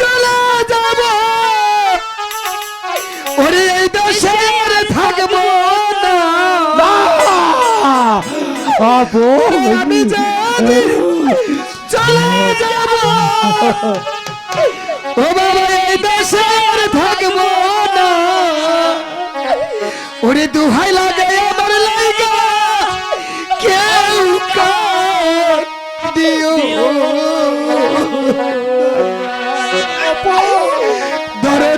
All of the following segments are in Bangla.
চলে যাব। ওরে এই দেশে থাকব না। আমি জানি চলে যাব। ও বাবা এই দেশে থাকব না। ওরে দুহাই লাগে আমার লাইগা। কেউ কার দিও।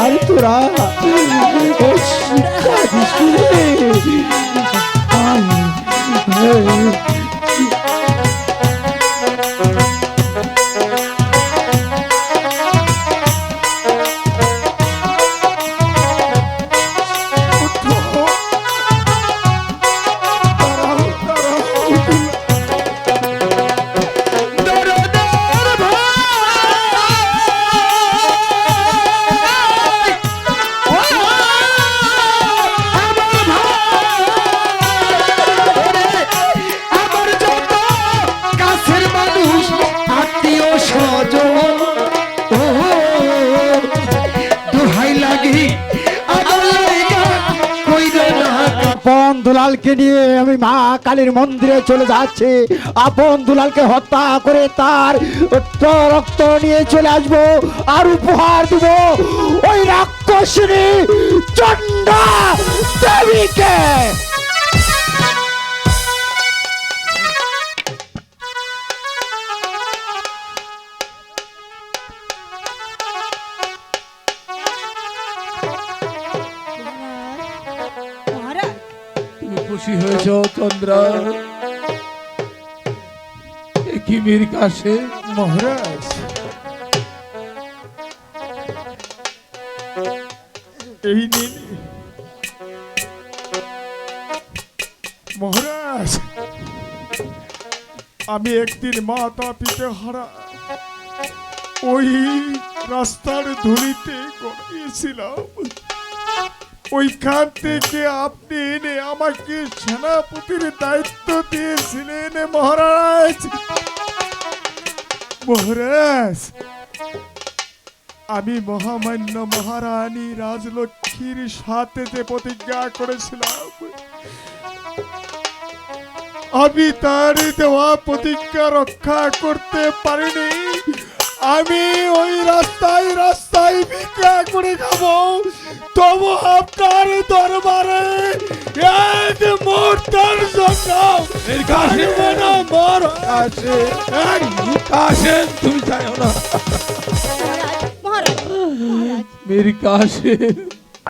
আর তোরা? দুলালকে নিয়ে আমি মা কালীর মন্দিরে চলে যাচ্ছি। আপন দুলালকে হত্যা করে তার রক্ত নিয়ে চলে আসব আর উপহার দিব ওই রাক্ষসিনী চন্ডা দেবীকে। খুশি হয়েছ চন্দ্রা? কি মীর মহারাজ। এই নিন মহারাজ, আমি একদিন মাতা পিতে হারা ওই রাস্তার ধুলিতে গড়িয়েছিলাম। ওইখান থেকে আপনি এনে আমাকে সেনাপতির দায়িত্ব দিয়েছিলেন মহারাজ। মহারাজ, আমি মহামান্য মহারানী রাজলক্ষ্মীর সাথে যে প্রতিজ্ঞা করেছিলাম, আমি তার দেওয়া প্রতিজ্ঞা রক্ষা করতে পারিনি। আমি ওই রাস্তায় রাস্তায় ভিক্ষা করে খাব। তবু আপনার দরবারে এক মুহূর্তের জন্য কাছে না মর কাছে কাছে তুমি চাইও না। মহারাজ মহারাজ। মহারাজ মীর কাছে